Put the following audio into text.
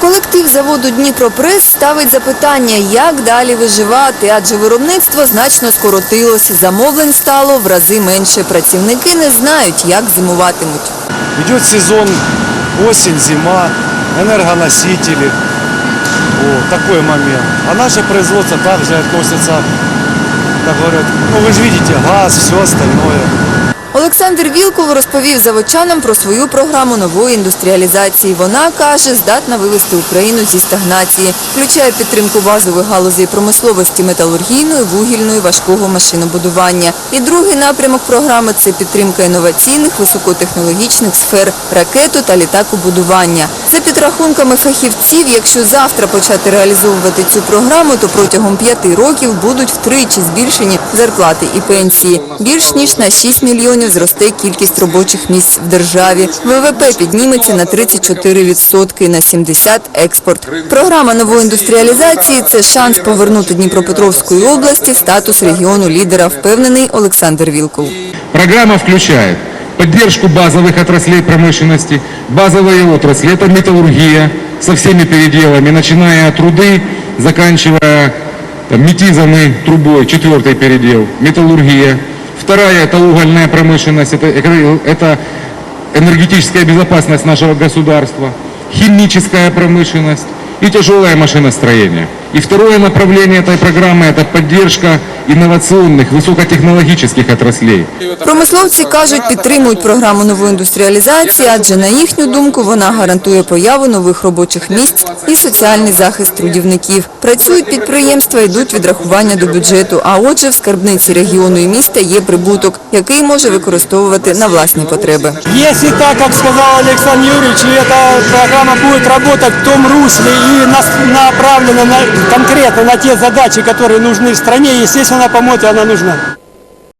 Колектив заводу Дніпропрес ставить запитання, як далі виживати, адже виробництво значно скоротилось, замовлень стало в рази менше. Працівники не знають, як зимуватимуть. Идет сезон осень, зима, энергоносители. Вот, такой момент. А наше производство также относится, как говорят, ну вы же видите, газ, все остальное. Олександр Вілкул розповів заводчанам про свою програму нової індустріалізації. Вона, каже, здатна вивести Україну зі стагнації. Включає підтримку базових галузей промисловості металургійної, вугільної, важкого машинобудування. І другий напрямок програми – це підтримка інноваційних, високотехнологічних сфер ракету та літакобудування. За підрахунками фахівців, якщо завтра почати реалізовувати цю програму, то протягом п'яти років будуть втричі збільшені зарплати і пенсії. Більш ніж на 6 мільйонів зросте кількість робочих місць в державі. ВВП підніметься на 34%, на 70% експорт. Програма нової індустріалізації – це шанс повернути Дніпропетровської області статус регіону лідера, впевнений Олександр Вілкул. Программа включает поддержку базовых отраслей промышленности. Базовые отрасли – это металлургия со всеми переделами, начиная от труды, заканчивая там, метизом трубой, четвертый передел, металлургия. Вторая – это угольная промышленность, это, это энергетическая безопасность нашего государства, химическая промышленность и тяжелое машиностроение. И второе направление этой программы – это поддержка инновационных, высокотехнологических отраслей. Промисловці кажуть, підтримують програму нової індустріалізації, адже на їхню думку вона гарантує появу нових робочих місць і соціальний захист трудівників. Працюють підприємства, йдуть відрахування до бюджету, а отже в скарбниці регіону і міста є прибуток, який може використовувати на власні потреби. Если так, как сказал Александр Юрьевич, и эта программа будет работать в том русле и нас- направлена на, конкретно на те задачи, которые нужны в стране, естественно, по-моему, она нужна.